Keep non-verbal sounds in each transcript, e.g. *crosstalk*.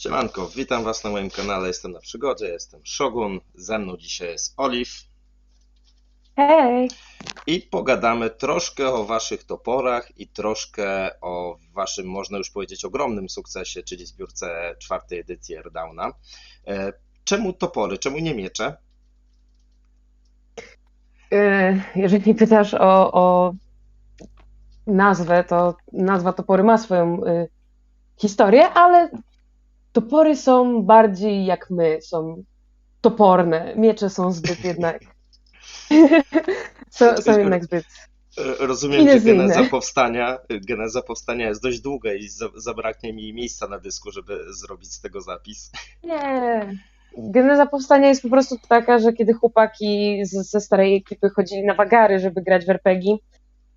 Siemanko, witam Was na moim kanale, jestem na przygodzie, jestem Shogun, ze mną dzisiaj jest Olive Hej! i pogadamy troszkę o Waszych toporach i troszkę o Waszym, można już powiedzieć, ogromnym sukcesie, czyli zbiórce czwartej edycji Airdowna. E, Czemu topory, czemu nie miecze? Y, Jeżeli pytasz o, o nazwę, to nazwa topory ma swoją y, historię, ale topory są bardziej jak my, są toporne. Miecze są zbyt jednak. *laughs* są, są jednak zbyt. E, Rozumiem, że geneza powstania, geneza powstania jest dość długa i za- zabraknie mi miejsca na dysku, żeby zrobić z tego zapis. Nie. Geneza powstania jest po prostu taka, że kiedy chłopaki z, ze starej ekipy chodzili na wagary, żeby grać w RPG,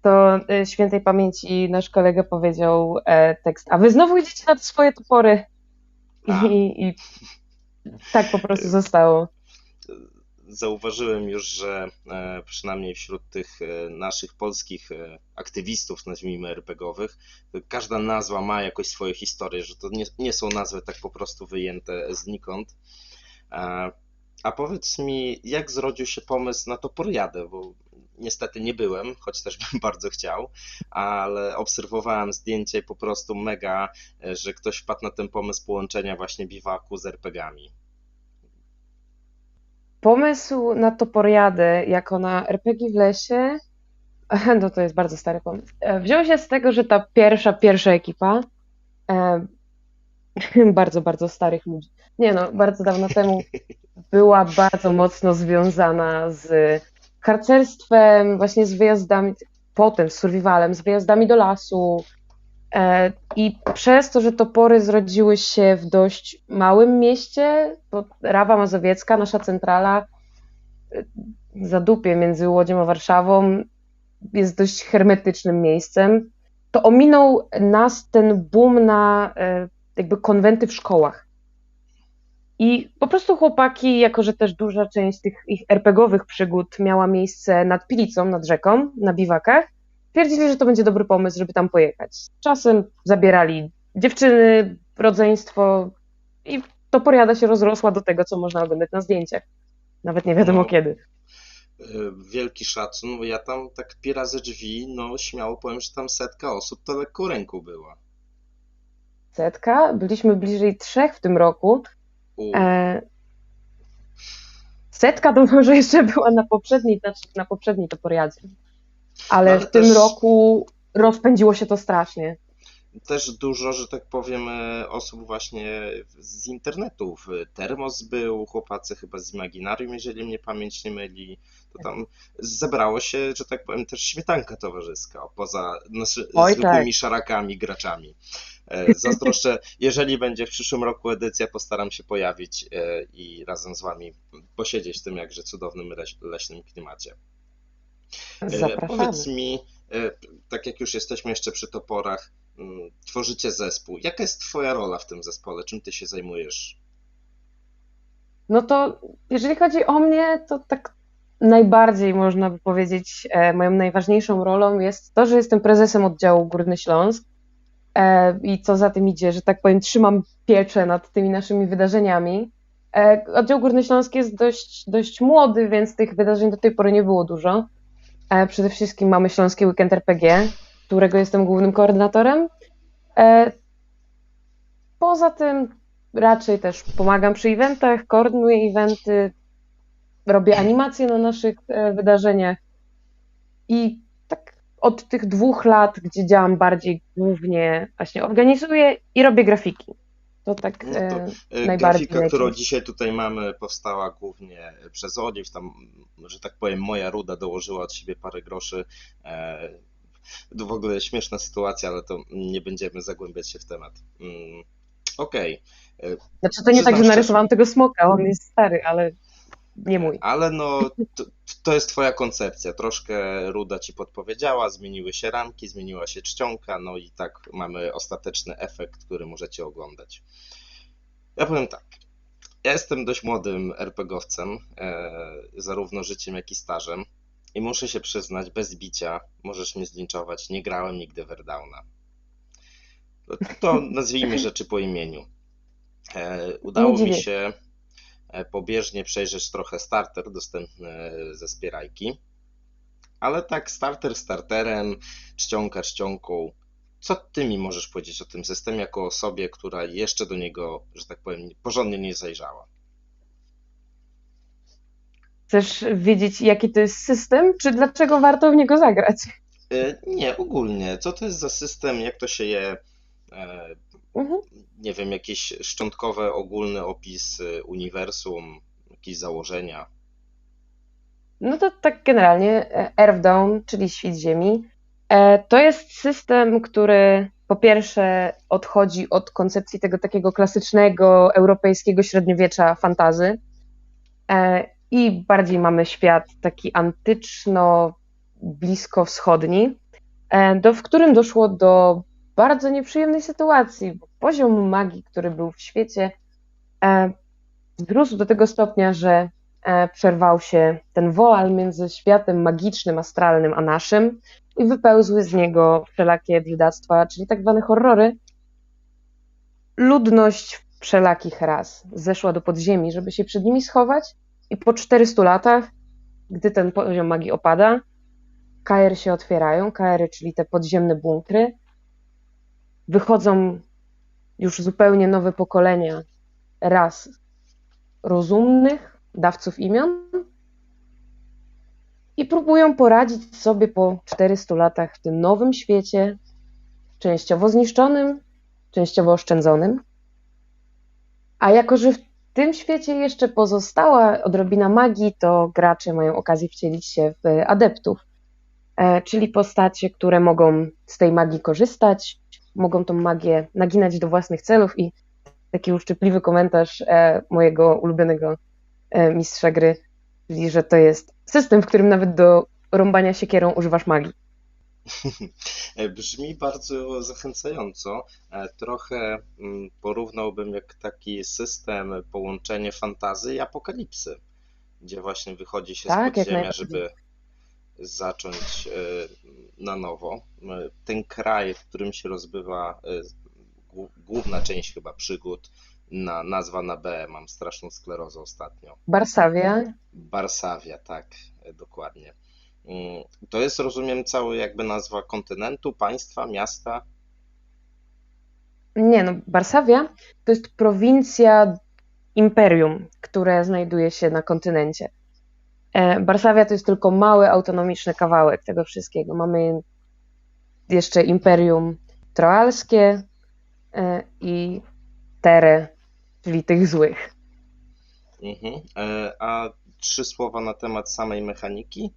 to y, świętej pamięci nasz kolega powiedział e, tekst, a wy znowu idziecie na te swoje topory. A. I, I tak po prostu zostało. zauważyłem już, że e, przynajmniej wśród tych e, naszych polskich e, aktywistów, nazwijmy RPGowych, to każda nazwa ma jakąś swoją historię, że to nie, nie są nazwy tak po prostu wyjęte znikąd. A powiedz mi, jak zrodził się pomysł na Toporiadę, bo niestety nie byłem, choć też bym *laughs* bardzo chciał, ale obserwowałem zdjęcie i po prostu mega, e, że ktoś wpadł na ten pomysł połączenia właśnie biwaku z RPGami. Pomysł na toporiadę jako na RPG w lesie, *laughs* no to jest bardzo stary pomysł. E, Wziął się z tego, że ta pierwsza, pierwsza ekipa, e, *laughs* bardzo, bardzo starych ludzi, nie no, bardzo dawno temu była bardzo mocno związana z harcerstwem, właśnie z wyjazdami, potem z survivalem, z wyjazdami do lasu. E, I przez to, że topory zrodziły się w dość małym mieście, bo Rawa Mazowiecka, nasza centrala, e, zadupie między Łodzią a Warszawą, jest dość hermetycznym miejscem, to ominął nas ten boom na e, jakby konwenty w szkołach. I po prostu chłopaki, jako że też duża część tych ich RPGowych przygód miała miejsce nad Pilicą, nad rzeką, na biwakach, twierdzili, że to będzie dobry pomysł, żeby tam pojechać. Czasem zabierali dziewczyny, rodzeństwo i to poriada się rozrosła do tego, co można oglądać na zdjęciach. Nawet nie wiadomo No. kiedy. E, wielki szacun, bo ja tam tak pi razy drzwi, no śmiało powiem, że tam setka osób to lekko ręku była. Setka, byliśmy bliżej trzech w tym roku. E, setka to może jeszcze była na poprzedniej, znaczy na poprzedniej toporiadzie. Ale Ale w tym też- roku rozpędziło się to strasznie. Też dużo, że tak powiem, e, osób właśnie z internetów. Termos był, chłopacy chyba z Imaginarium, jeżeli mnie pamięć nie myli. To tam zebrało się, że tak powiem, też śmietanka towarzyska, poza naszy, Oj, zwykłymi szarakami, graczami. E, Zazdroszczę, jeżeli będzie w przyszłym roku edycja, postaram się pojawić e, i razem z wami posiedzieć w tym jakże cudownym leś- leśnym klimacie. E, Zapraszamy. Powiedz mi, tak jak już jesteśmy jeszcze przy toporach, mm, tworzycie zespół. Jaka jest Twoja rola w tym zespole? Czym Ty się zajmujesz? No to jeżeli chodzi o mnie, to tak najbardziej można by powiedzieć, moją najważniejszą rolą jest to, że jestem prezesem oddziału Górny Śląsk i co za tym idzie, że tak powiem, trzymam pieczę nad tymi naszymi wydarzeniami. E, Oddział Górny Śląsk jest dość, dość młody, więc tych wydarzeń do tej pory nie było dużo. E, Przede wszystkim mamy Śląski Weekend RPG, którego jestem głównym koordynatorem. E, Poza tym raczej też pomagam przy eventach, koordynuję eventy, robię animacje na naszych e, wydarzeniach i od tych dwóch lat, gdzie działam bardziej głównie, właśnie organizuję i robię grafiki. To tak No to, e, E, najbardziej Grafika, którą dzisiaj tutaj mamy, powstała głównie przez Oliw. Tam, że tak powiem, moja ruda dołożyła od siebie parę groszy. E, To w ogóle śmieszna sytuacja, ale to nie będziemy zagłębiać się w temat. Mm, Okej. E, Znaczy to nie tak, że narysowałam tego smoka, on jest stary, ale nie mój. Ale no, to, to jest twoja koncepcja. Troszkę Ruda ci podpowiedziała, zmieniły się ramki, zmieniła się czcionka, no i tak mamy ostateczny efekt, który możecie oglądać. Ja powiem tak. Ja jestem dość młodym RPGowcem, e, zarówno życiem, jak i stażem. I muszę się przyznać, bez bicia, możesz mnie zlinczować, nie grałem nigdy w Airdowna. To, to nazwijmy rzeczy po imieniu. E, Udało mi się pobieżnie przejrzeć trochę starter dostępny ze Spierajki, ale tak starter starterem, czcionka czcionką. Co ty mi możesz powiedzieć o tym systemie jako osobie, która jeszcze do niego, że tak powiem, porządnie nie zajrzała? Chcesz wiedzieć, jaki to jest system, czy dlaczego warto w niego zagrać? E, Nie, ogólnie, co to jest za system, jak to się je, e, Mhm. nie wiem, jakieś szczątkowe, ogólny opis e, uniwersum, jakieś założenia. No to tak generalnie e, Earthdawn, czyli Świt Ziemi, e, to jest system, który po pierwsze odchodzi od koncepcji tego takiego klasycznego europejskiego średniowiecza fantazy e, i bardziej mamy świat taki antyczno, bliskowschodni, e, do, w którym doszło do bardzo nieprzyjemnej sytuacji, bo poziom magii, który był w świecie, e, wzrósł do tego stopnia, że e, przerwał się ten woal między światem magicznym, astralnym, a naszym i wypełzły z niego wszelakie biedactwa, czyli tak zwane horrory. Ludność wszelakich ras zeszła do podziemi, żeby się przed nimi schować i po 400 latach, gdy ten poziom magii opada, kaery się otwierają, kaery, czyli te podziemne bunkry, wychodzą już zupełnie nowe pokolenia ras rozumnych, dawców imion i próbują poradzić sobie po 400 latach w tym nowym świecie, częściowo zniszczonym, częściowo oszczędzonym. A jako, że w tym świecie jeszcze pozostała odrobina magii, to gracze mają okazję wcielić się w adeptów, e, czyli postacie, które mogą z tej magii korzystać, mogą tą magię naginać do własnych celów i taki uszczypliwy komentarz e, mojego ulubionego e, mistrza gry, czyli że to jest system, w którym nawet do rąbania siekierą używasz magii. *laughs* Brzmi bardzo zachęcająco. E, Trochę mm, porównałbym jak taki system, połączenie fantazy i apokalipsy, gdzie właśnie wychodzi się z Tak, jak podziemia, żeby zacząć e, na nowo. E, Ten kraj, w którym się rozbywa e, głó- główna część chyba przygód, na, nazwa na B, mam straszną sklerozę ostatnio. Barsawia, Barsawia, tak, dokładnie. Mm, To jest, rozumiem, cały jakby nazwa kontynentu, państwa, miasta. nie no, Barsawia to jest prowincja imperium, które znajduje się na kontynencie. E, Barsawia to jest tylko mały, autonomiczny kawałek tego wszystkiego. Mamy jeszcze imperium troalskie e, i Tere, czyli tych złych. Mhm. E, A trzy słowa na temat samej mechaniki?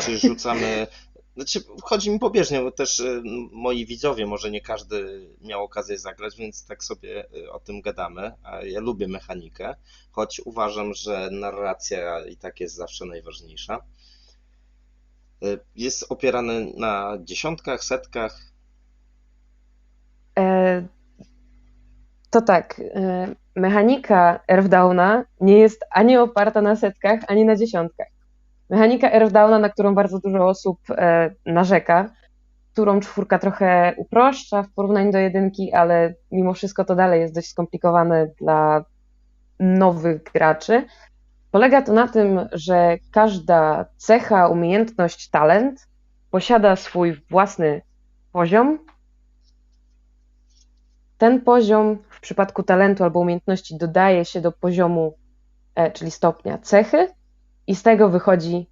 Czy rzucamy. *laughs* Znaczy, chodzi mi pobieżnie, bo też e, moi widzowie, może nie każdy miał okazję zagrać, więc tak sobie e, o tym gadamy. A ja lubię mechanikę, choć uważam, że narracja i tak jest zawsze najważniejsza. E, Jest opierany na dziesiątkach, setkach. E, To tak, mechanika Earthdowna nie jest ani oparta na setkach, ani na dziesiątkach. Mechanika Earthdowna, na którą bardzo dużo osób e, narzeka, którą czwórka trochę uproszcza w porównaniu do jedynki, ale mimo wszystko to dalej jest dość skomplikowane dla nowych graczy. Polega to na tym, że każda cecha, umiejętność, talent posiada swój własny poziom. Ten poziom w przypadku talentu albo umiejętności dodaje się do poziomu, e, czyli stopnia cechy, i z tego wychodzi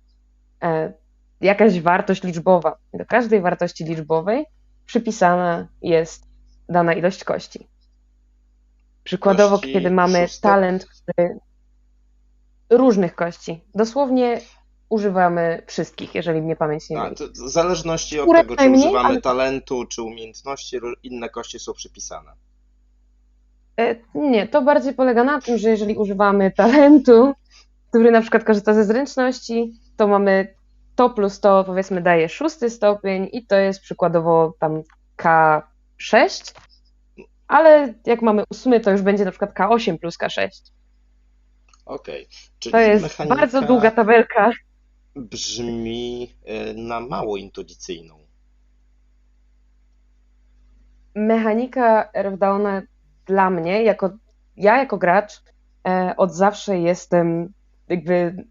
e, jakaś wartość liczbowa. Do każdej wartości liczbowej przypisana jest dana ilość kości. Przykładowo, Kości kiedy mamy szóstek? talent, który różnych kości, dosłownie używamy wszystkich, jeżeli mnie pamięć nie myli. w zależności od Które tego, czy używamy ale- talentu, czy umiejętności, inne kości są przypisane. E, Nie, to bardziej polega na tym, że jeżeli używamy talentu, który na przykład korzysta ze zręczności, to mamy to plus to, powiedzmy, daje szósty stopień i to jest przykładowo tam K6, ale jak mamy ósmy, to już będzie na przykład K8 plus K6. Okej, czyli To jest bardzo długa tabelka. brzmi e, na mało intuicyjną. Mechanika Earthdowna dla mnie, jako ja jako gracz, e, od zawsze jestem jakby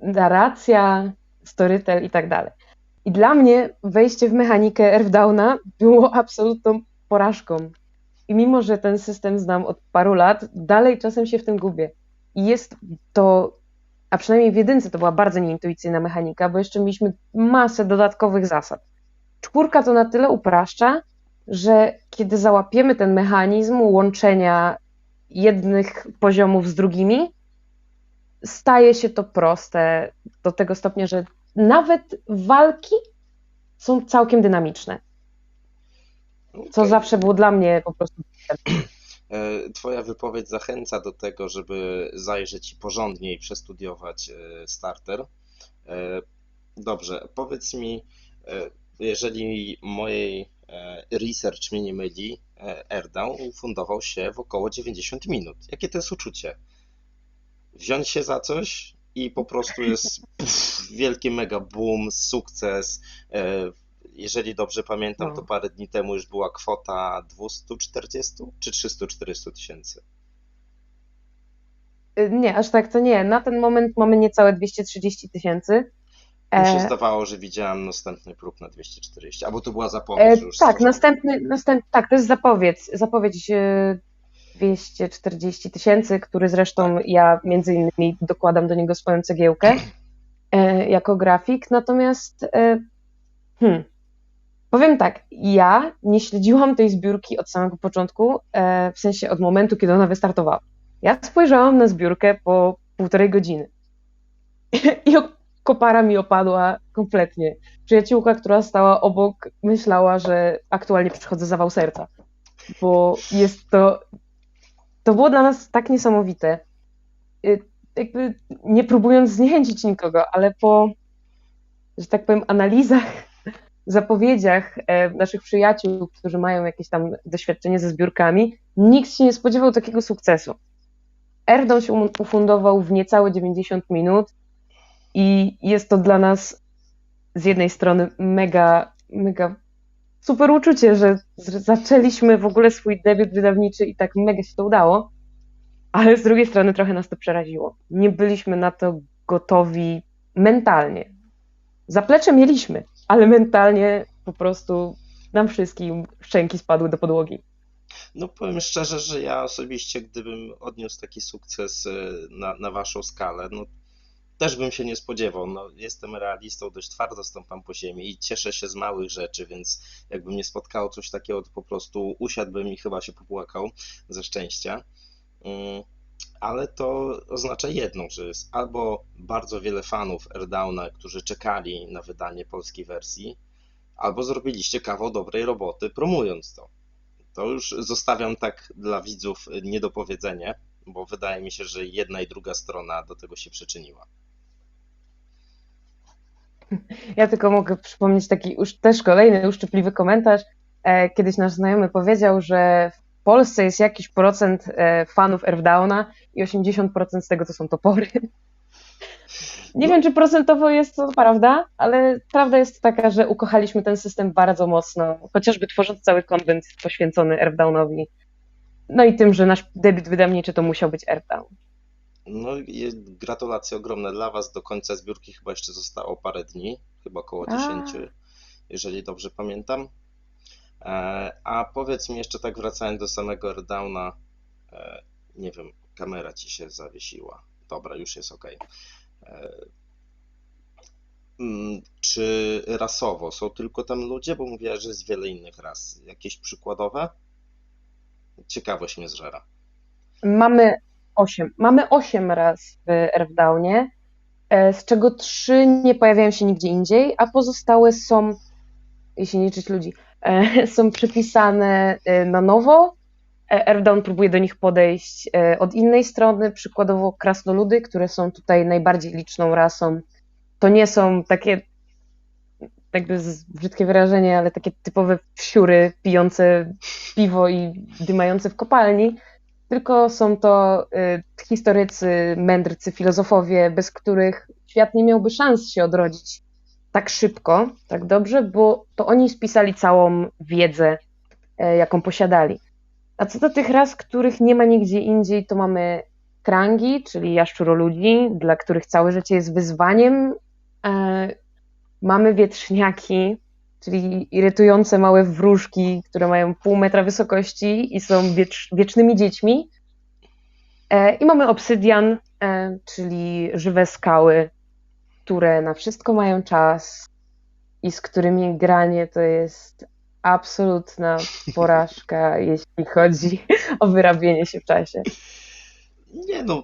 narracja, storytel i tak dalej. I dla mnie wejście w mechanikę Earthdowna było absolutną porażką. I mimo, że ten system znam od paru lat, dalej czasem się w tym gubię. I jest to, a przynajmniej w jedynce to była bardzo nieintuicyjna mechanika, bo jeszcze mieliśmy masę dodatkowych zasad. Czwórka to na tyle upraszcza, że kiedy załapiemy ten mechanizm łączenia jednych poziomów z drugimi, staje się to proste do tego stopnia, że nawet walki są całkiem dynamiczne. Co Okej. zawsze było dla mnie po prostu. *clears throat* E, Twoja wypowiedź zachęca do tego, żeby zajrzeć i porządniej przestudiować e, starter. E, Dobrze, powiedz mi, jeżeli mojej research mnie nie myli, e, Airdown ufundował się w około 90 minut. Jakie to jest uczucie? Wziąć się za coś i po prostu jest pff, wielki mega boom, sukces. E, Jeżeli dobrze pamiętam, to No. parę dni temu już była kwota 240 czy 340 tysięcy. Y, Nie, aż tak to nie. Na ten moment mamy niecałe 230 tysięcy. Mi się E, zdawało, że widziałem następny próg na 240, albo to była e, zapowiedź, już tak, następny, następ, tak, to jest zapowiedź. Zapowiedź e, 240 tysięcy, który zresztą ja między innymi dokładam do niego swoją cegiełkę e, jako grafik. Natomiast e, hmm, powiem tak, ja nie śledziłam tej zbiórki od samego początku, e, w sensie od momentu, kiedy ona wystartowała. Ja spojrzałam na zbiórkę po półtorej godziny *laughs* i kopara mi opadła kompletnie. Przyjaciółka, która stała obok, myślała, że aktualnie przychodzę zawał serca, bo jest to. To było dla nas tak niesamowite. Y, Jakby nie próbując zniechęcić nikogo, ale po, że tak powiem, analizach, *laughs* zapowiedziach e, naszych przyjaciół, którzy mają jakieś tam doświadczenie ze zbiórkami, nikt się nie spodziewał takiego sukcesu. Erdon się um- ufundował w niecałe 90 minut i jest to dla nas z jednej strony mega, mega super uczucie, że zaczęliśmy w ogóle swój debiut wydawniczy i tak mega się to udało, ale z drugiej strony trochę nas to przeraziło. Nie byliśmy na to gotowi mentalnie. Zaplecze mieliśmy, ale mentalnie po prostu nam wszystkim szczęki spadły do podłogi. No powiem szczerze, że ja osobiście, gdybym odniósł taki sukces e, na, na waszą skalę, no też bym się nie spodziewał. No, jestem realistą, dość twardo stąpam po ziemi i cieszę się z małych rzeczy, więc jakby mnie spotkało coś takiego, to po prostu usiadłbym i chyba się popłakał ze szczęścia. Mm, Ale to oznacza jedną, że jest albo bardzo wiele fanów Airdowna, którzy czekali na wydanie polskiej wersji, albo zrobiliście kawał dobrej roboty promując to. To już zostawiam tak dla widzów niedopowiedzenie, bo wydaje mi się, że jedna i druga strona do tego się przyczyniła. Ja tylko mogę przypomnieć taki już też kolejny uszczypliwy komentarz. E, Kiedyś nasz znajomy powiedział, że w Polsce jest jakiś procent e, fanów Earthdowna i 80% z tego to są topory. Nie No. wiem, czy procentowo jest to prawda, ale prawda jest taka, że ukochaliśmy ten system bardzo mocno, chociażby tworząc cały konwent poświęcony Earthdownowi. No i tym, że nasz debiut wydawniczy to musiał być Earthdown. No i gratulacje ogromne dla Was. Do końca zbiórki chyba jeszcze zostało parę dni, chyba około A. 10, jeżeli dobrze pamiętam. E, A powiedz mi jeszcze tak wracając do samego Airdowna, e, nie wiem, kamera Ci się zawiesiła. Dobra, już jest ok. Mm, Czy rasowo są tylko tam ludzie? Bo mówiłaś, że jest wiele innych ras. Jakieś przykładowe? Ciekawość mnie zżera. Mamy osiem. Mamy osiem raz w Earthdownie, e, z czego trzy nie pojawiają się nigdzie indziej, a pozostałe są, jeśli nie liczyć ludzi, e, *laughs* są przepisane e, na nowo. Earthdown próbuje do nich podejść od innej strony, przykładowo krasnoludy, które są tutaj najbardziej liczną rasą. To nie są takie, jakby brzydkie wyrażenie, ale takie typowe wsiury pijące piwo i dymające w kopalni, tylko są to y, historycy, mędrcy, filozofowie, bez których świat nie miałby szans się odrodzić tak szybko, tak dobrze, bo to oni spisali całą wiedzę, e, jaką posiadali. A co do tych ras, których nie ma nigdzie indziej, to mamy krangi, czyli jaszczuroludzi, dla których całe życie jest wyzwaniem. E, mamy wietrzniaki, czyli irytujące małe wróżki, które mają pół metra wysokości i są wiecz, wiecznymi dziećmi. E, I mamy obsydian, e, czyli żywe skały, które na wszystko mają czas i z którymi granie to jest absolutna *laughs* porażka, jeśli chodzi o wyrabienie się w czasie. Nie no,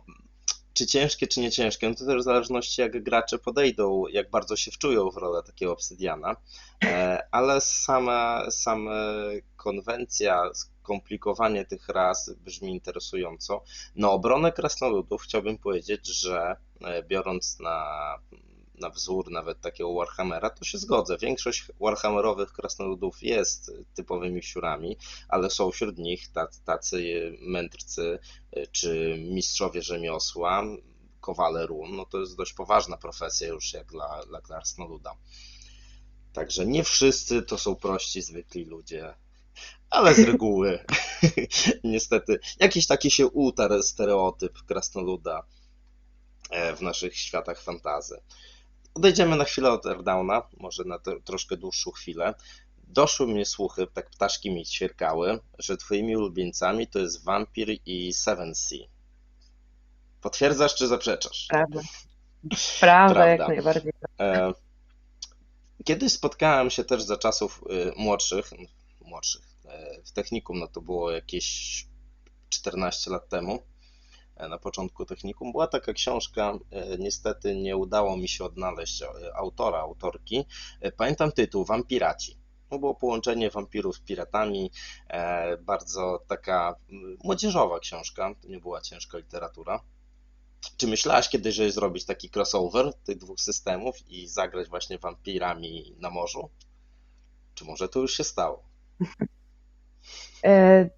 czy ciężkie, czy nie ciężkie, no to też w zależności jak gracze podejdą, jak bardzo się wczują w rolę takiego obsydiana, e, ale sama, sama konwencja, skomplikowanie tych ras brzmi interesująco. No obronę krasnoludów chciałbym powiedzieć, że e, biorąc na na wzór nawet takiego Warhammera, to się zgodzę. Większość Warhammerowych krasnoludów jest typowymi wsiurami, ale są wśród nich tacy, mędrcy czy mistrzowie rzemiosła, kowale run. No to jest dość poważna profesja już jak dla, dla krasnoluda. Także nie wszyscy to są prości, zwykli ludzie, ale z reguły *laughs* niestety jakiś taki się utarł stereotyp krasnoluda e, w naszych światach fantazy. Odejdziemy na chwilę od Erdowna, może na to, troszkę dłuższą chwilę. Doszły mnie słuchy, tak ptaszki mi ćwierkały, że twoimi ulubieńcami to jest Vampir i Seven Sea. Potwierdzasz czy zaprzeczasz? Prawda. Prawda, Prawda. jak najbardziej. E, kiedyś spotkałem się też za czasów y, młodszych, młodszych, e, w technikum, no to było jakieś 14 lat temu na początku technikum. Była taka książka, e, niestety nie udało mi się odnaleźć e, autora, autorki. Pamiętam tytuł Wampiraci. To było połączenie wampirów z piratami, bardzo taka młodzieżowa książka, to nie była ciężka literatura. Czy myślałaś kiedyś, żeby zrobić taki crossover tych dwóch systemów i zagrać właśnie wampirami na morzu? Czy może to już się stało? *laughs* E,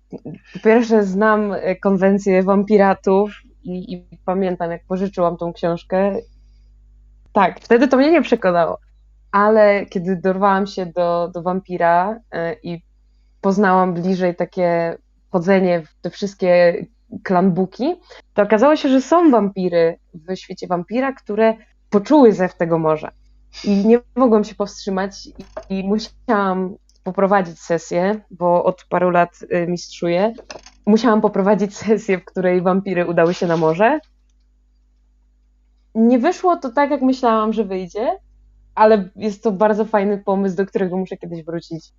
po pierwsze, znam e, konwencję wampiratów i, i, pamiętam, jak pożyczyłam tą książkę. Tak, wtedy to mnie nie przekonało. Ale kiedy dorwałam się do, do wampira e, i poznałam bliżej takie chodzenie w te wszystkie klanbuki, to okazało się, że są wampiry w świecie wampira, które poczuły zew tego morza. I nie mogłam się powstrzymać i, i musiałam poprowadzić sesję, bo od paru lat y, mistrzuję. Musiałam poprowadzić *laughs* sesję, w której wampiry udały się na morze. Nie wyszło to tak, jak myślałam, że wyjdzie, ale jest to bardzo fajny pomysł, do którego muszę kiedyś wrócić.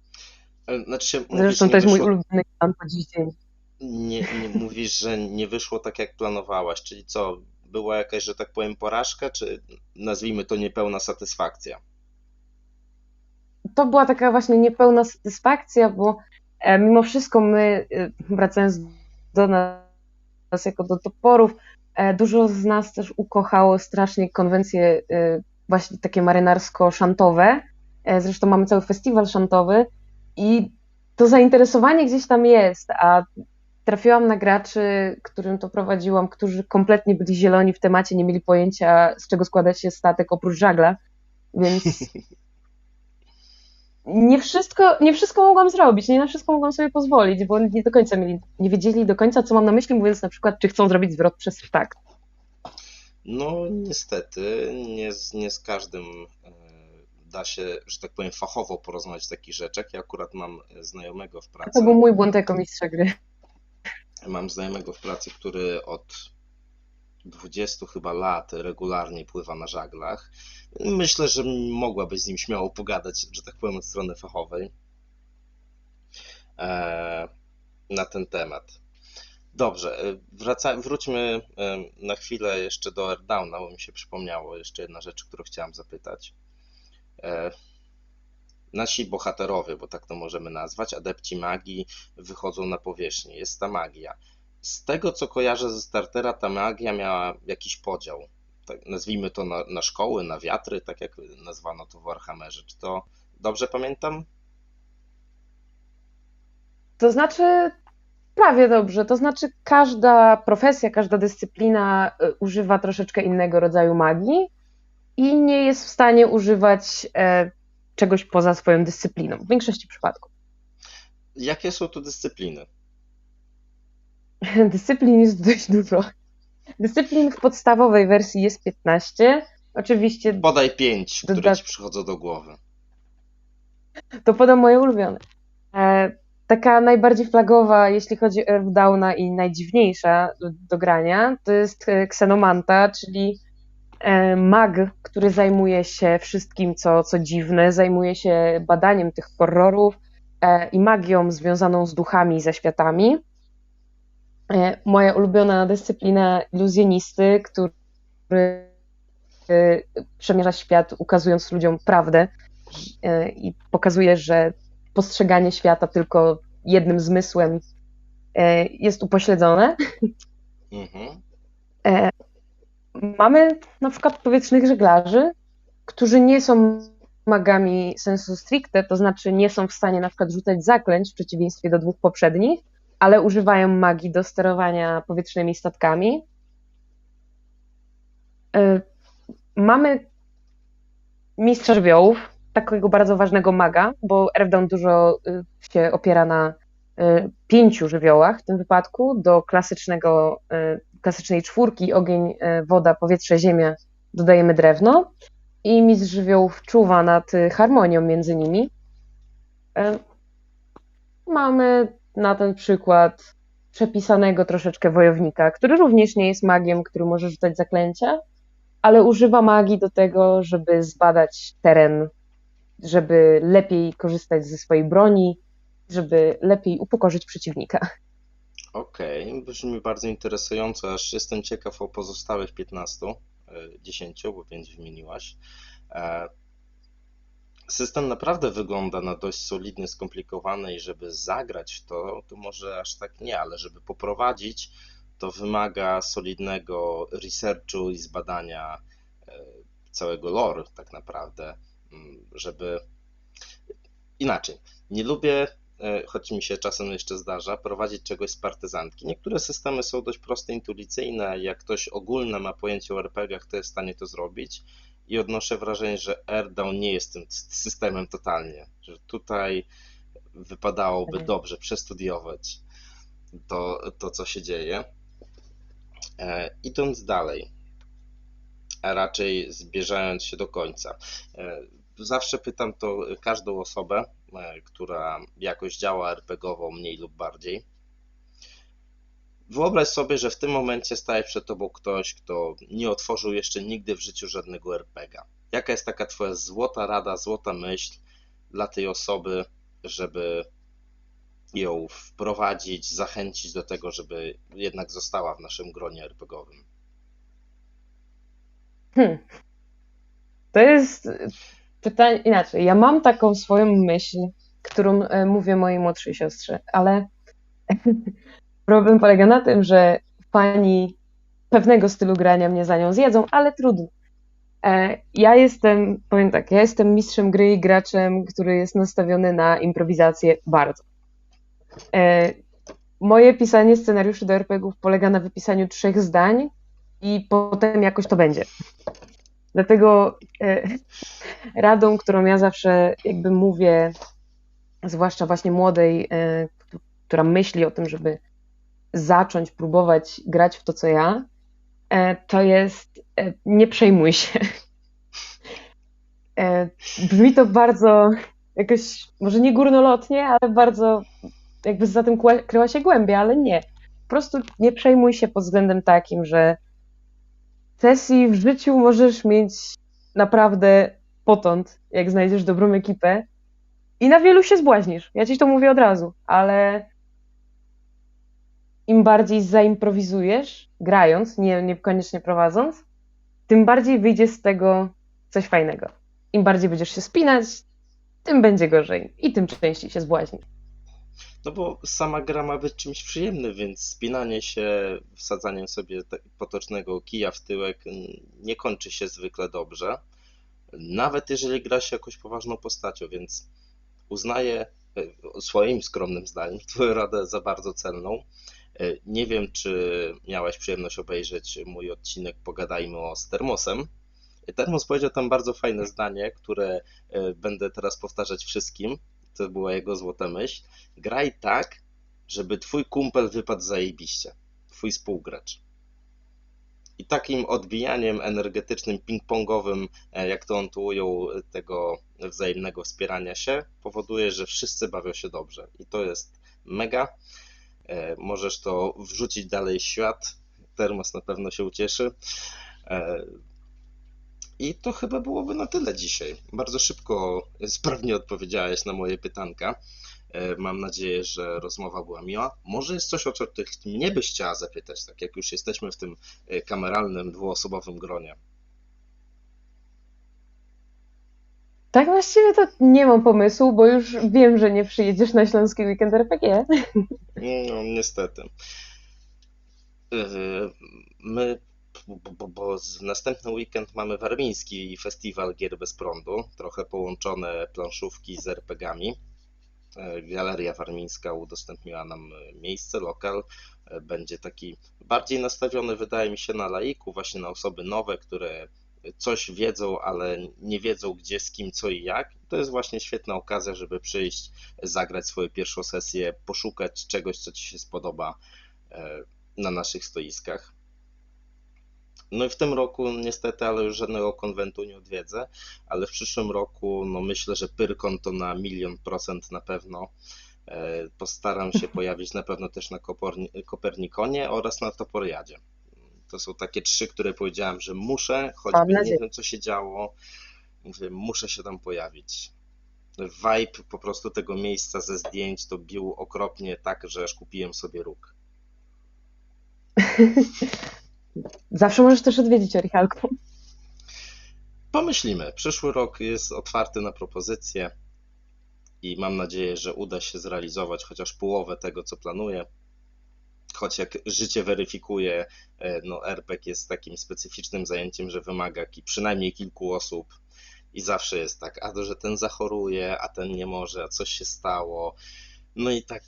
Znaczy mówisz, Zresztą to jest wyszło... mój ulubiony plan po dziś dzień. Nie, nie mówisz, że nie wyszło tak, jak planowałaś, czyli co, była jakaś, że tak powiem, porażka, czy nazwijmy to niepełna satysfakcja? To była taka właśnie niepełna satysfakcja, bo e, mimo wszystko my, e, wracając do nas jako do toporów, e, dużo z nas też ukochało strasznie konwencje właśnie takie marynarsko-szantowe. Zresztą mamy cały festiwal szantowy i to zainteresowanie gdzieś tam jest, a trafiłam na graczy, którym to prowadziłam, którzy kompletnie byli zieloni w temacie, nie mieli pojęcia, z czego składa się statek oprócz żagla, więc *laughs* nie wszystko, nie wszystko mogłam zrobić, nie na wszystko mogłam sobie pozwolić, bo nie do końca mieli, nie wiedzieli do końca, co mam na myśli, mówiąc na przykład, czy chcą zrobić zwrot przez tak. No niestety, nie z, nie z każdym e, da się, że tak powiem, fachowo porozmawiać o takich rzeczach. Ja akurat mam znajomego w pracy. To był mój błąd jako mistrza gry. Mam znajomego w pracy, który od 20 chyba lat regularnie pływa na żaglach. Myślę, że mogłabyś z nim śmiało pogadać, że tak powiem, od strony fachowej e, na ten temat. Dobrze, e, wraca, wróćmy e, na chwilę jeszcze do Airdowna, bo mi się przypomniało jeszcze jedna rzecz, którą chciałem zapytać. Nasi bohaterowie, bo tak to możemy nazwać, adepci magii, wychodzą na powierzchnię. Jest ta magia z tego co kojarzę ze startera, ta magia miała jakiś podział. Tak, nazwijmy to na, na szkoły, na wiatry, tak jak nazwano to w Warhammerze. Czy to dobrze pamiętam? To znaczy, prawie dobrze. To znaczy, każda profesja, każda dyscyplina y, używa troszeczkę innego rodzaju magii i nie jest w stanie używać e, czegoś poza swoją dyscypliną, w większości przypadków. Jakie są to dyscypliny? *laughs* Dyscyplin jest dość dużo. Dyscyplin w podstawowej wersji jest 15. Oczywiście Podaj pięć, które Dodat- ci przychodzą do głowy. to podam moje ulubione. E, taka najbardziej flagowa, jeśli chodzi o Earthdowna i najdziwniejsza do, do grania, to jest e, Xenomanta, czyli e, mag, który zajmuje się wszystkim, co, co dziwne, zajmuje się badaniem tych horrorów e, i magią związaną z duchami i zaświatami. E, moja ulubiona dyscyplina iluzjonisty, który e, przemierza świat, ukazując ludziom prawdę e, i pokazuje, że postrzeganie świata tylko jednym zmysłem jest upośledzone. Mhm. Mamy na przykład powietrznych żeglarzy, którzy nie są magami sensu stricte, to znaczy nie są w stanie na przykład rzucać zaklęć w przeciwieństwie do dwóch poprzednich, ale używają magii do sterowania powietrznymi statkami. E, Mamy mistrza żywiołów, takiego bardzo ważnego maga, bo Earthdown dużo y, się opiera na y, pięciu żywiołach w tym wypadku. Do klasycznego, y, klasycznej czwórki ogień, y, woda, powietrze, ziemia dodajemy drewno i mistrz żywiołów czuwa nad y, harmonią między nimi. Y, Mamy na ten przykład przepisanego troszeczkę wojownika, który również nie jest magiem, który może rzucać zaklęcia, ale używa magii do tego, żeby zbadać teren, żeby lepiej korzystać ze swojej broni, żeby lepiej upokorzyć przeciwnika. Okej, brzmi bardzo interesująco, aż jestem ciekaw o pozostałych 15, e, 10, bo 5 wymieniłaś. System naprawdę wygląda na dość solidny, skomplikowany i żeby zagrać to, to może aż tak nie, ale żeby poprowadzić, to wymaga solidnego researchu i zbadania e, całego lore tak naprawdę, mm, żeby inaczej. Nie lubię, e, choć mi się czasem jeszcze zdarza, prowadzić czegoś z partyzantki. Niektóre systemy są dość proste, intuicyjne. Jak ktoś ogólne ma pojęcie o RPG-ach, to jest w stanie to zrobić. I odnoszę wrażenie, że Airdown nie jest tym systemem totalnie. Że tutaj wypadałoby Mhm. dobrze przestudiować to, to co się dzieje. E, idąc dalej, a raczej zbliżając się do końca. E, Zawsze pytam to każdą osobę, e, która jakoś działa RPGowo mniej lub bardziej. Wyobraź sobie, że w tym momencie staje przed tobą ktoś, kto nie otworzył jeszcze nigdy w życiu żadnego RPGa. Jaka jest taka twoja złota rada, złota myśl dla tej osoby, żeby ją wprowadzić, zachęcić do tego, żeby jednak została w naszym gronie RPGowym? Hmm. To jest pytanie inaczej. Ja mam taką swoją myśl, którą e, mówię mojej młodszej siostrze, ale *laughs* problem polega na tym, że fani pewnego stylu grania mnie za nią zjedzą, ale trudno. E, Ja jestem, powiem tak, ja jestem mistrzem gry i graczem, który jest nastawiony na improwizację bardzo. E, Moje pisanie scenariuszy do RPG-ów polega na wypisaniu trzech zdań i potem jakoś to będzie. Dlatego e, *laughs* radą, którą ja zawsze jakby mówię, zwłaszcza właśnie młodej, która myśli o tym, żeby zacząć próbować grać w to, co ja, e, to jest e, nie przejmuj się. E, Brzmi to bardzo jakoś, może nie górnolotnie, ale bardzo jakby za tym kryła się głębia, ale nie. Po prostu nie przejmuj się pod względem takim, że sesji w życiu możesz mieć naprawdę potąd, jak znajdziesz dobrą ekipę i na wielu się zbłaźnisz. Ja ci to mówię od razu, ale im bardziej zaimprowizujesz, grając, nie, niekoniecznie prowadząc, tym bardziej wyjdzie z tego coś fajnego. Im bardziej będziesz się spinać, tym będzie gorzej i tym częściej się zbłaźnisz. No bo sama gra ma być czymś przyjemnym, więc spinanie się, wsadzaniem sobie potocznego kija w tyłek nie kończy się zwykle dobrze. Nawet jeżeli gra się jakąś poważną postacią, więc uznaję e, swoim skromnym zdaniem *laughs* Twoją radę za bardzo cenną. E, Nie wiem, czy miałaś przyjemność obejrzeć mój odcinek Pogadajmy o z Termosem. Termos powiedział tam bardzo fajne zdanie, które e, będę teraz powtarzać wszystkim. To była jego złota myśl. Graj tak, żeby twój kumpel wypadł zajebiście, twój współgracz. I takim odbijaniem energetycznym, ping-pongowym, e, jak to on tu ujął, e, tego wzajemnego wspierania się, powoduje, że wszyscy bawią się dobrze. I to jest mega. E, Możesz to wrzucić dalej w świat. Termos na pewno się ucieszy. E, I to chyba byłoby na tyle dzisiaj. Bardzo szybko, sprawnie odpowiedziałeś na moje pytanka. E, Mam nadzieję, że rozmowa była miła. Może jest coś, o co ty mnie byś chciała zapytać, tak jak już jesteśmy w tym kameralnym, dwuosobowym gronie. Tak właściwie to nie mam pomysłu, bo już wiem, że nie przyjedziesz na Śląski Weekend RPG. No, niestety. Yy, My, bo, bo, z- następny weekend mamy warmiński festiwal gier bez prądu, trochę połączone planszówki z RPGami. E, Galeria Warmińska udostępniła nam e, miejsce, lokal. Będzie taki bardziej nastawiony, wydaje mi się, na laiku, właśnie na osoby nowe, które coś wiedzą, ale nie wiedzą gdzie, z kim, co i jak. To jest właśnie świetna okazja, żeby przyjść, zagrać swoją pierwszą sesję, poszukać czegoś, co Ci się spodoba e, na naszych stoiskach. No i w tym roku niestety, ale już żadnego konwentu nie odwiedzę, ale w przyszłym roku no myślę, że Pyrkon to na milion procent na pewno. E, Postaram się *laughs* pojawić na pewno też na Kopernikonie oraz na Toporiadzie. To są takie trzy, które powiedziałem, że muszę, choćby nie wiem co się działo, muszę się tam pojawić. Vibe po prostu tego miejsca ze zdjęć to bił okropnie tak, że aż kupiłem sobie róg. *laughs* Zawsze możesz też odwiedzić Orichalką. Pomyślimy. Przyszły rok jest otwarty na propozycje i mam nadzieję, że uda się zrealizować chociaż połowę tego, co planuję. Choć jak życie weryfikuje, e, no RPG jest takim specyficznym zajęciem, że wymaga ki- przynajmniej kilku osób i zawsze jest tak, a to, że ten zachoruje, a ten nie może, a coś się stało. No i tak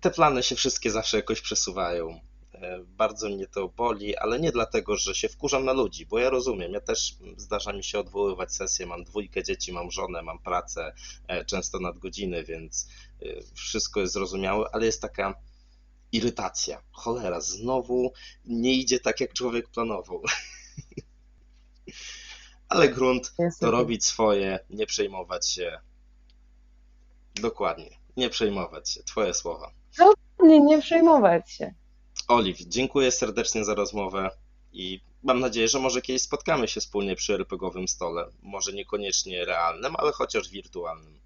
te plany się wszystkie zawsze jakoś przesuwają. E, Bardzo mnie to boli, ale nie dlatego, że się wkurzam na ludzi, bo ja rozumiem. Ja też zdarza mi się odwoływać sesje. Mam dwójkę dzieci, mam żonę, mam pracę, e, często nadgodziny, więc wszystko jest zrozumiałe, ale jest taka irytacja. Cholera, znowu nie idzie tak, jak człowiek planował. *laughs* Ale grunt to robić swoje, nie przejmować się. Dokładnie, nie przejmować się. Twoje słowa. Nie, nie przejmować się. Oliw, dziękuję serdecznie za rozmowę i mam nadzieję, że może kiedyś spotkamy się wspólnie przy RPGowym stole. Może niekoniecznie realnym, ale chociaż wirtualnym.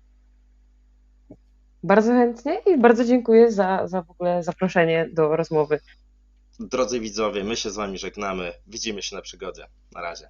Bardzo chętnie i bardzo dziękuję za, za w ogóle zaproszenie do rozmowy. Drodzy widzowie, my się z Wami żegnamy. Widzimy się na przygodzie. Na razie.